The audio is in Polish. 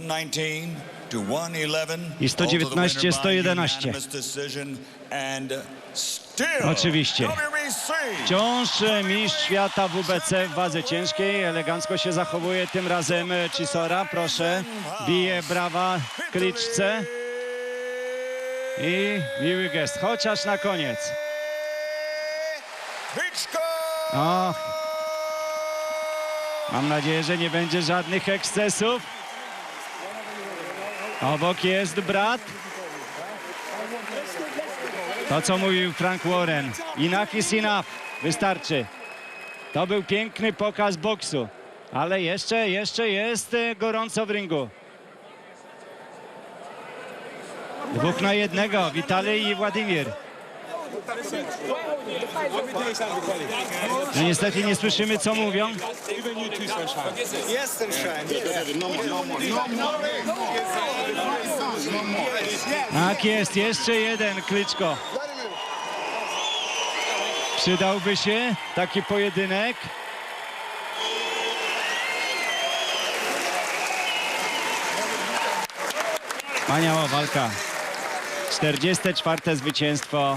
19 to 111. I 119, 111. Oczywiście. Wciąż mistrz świata WBC w wadze ciężkiej. Elegancko się zachowuje tym razem e, Chisora. Proszę. Bije brawa kliczce. I miły gest. Chociaż na koniec. Och. Mam nadzieję, że nie będzie żadnych ekscesów. Obok jest brat. To, co mówił Frank Warren. Enough is enough. Wystarczy. To był piękny pokaz boksu. Ale jeszcze, jeszcze jest e, gorąco w ringu. Dwóch na jednego. Witali i Władimir. No niestety nie słyszymy, co mówią. Jestem. Tak jest, jeszcze jeden Klyczko. Przydałby się taki pojedynek. Wspaniała walka. 44. zwycięstwo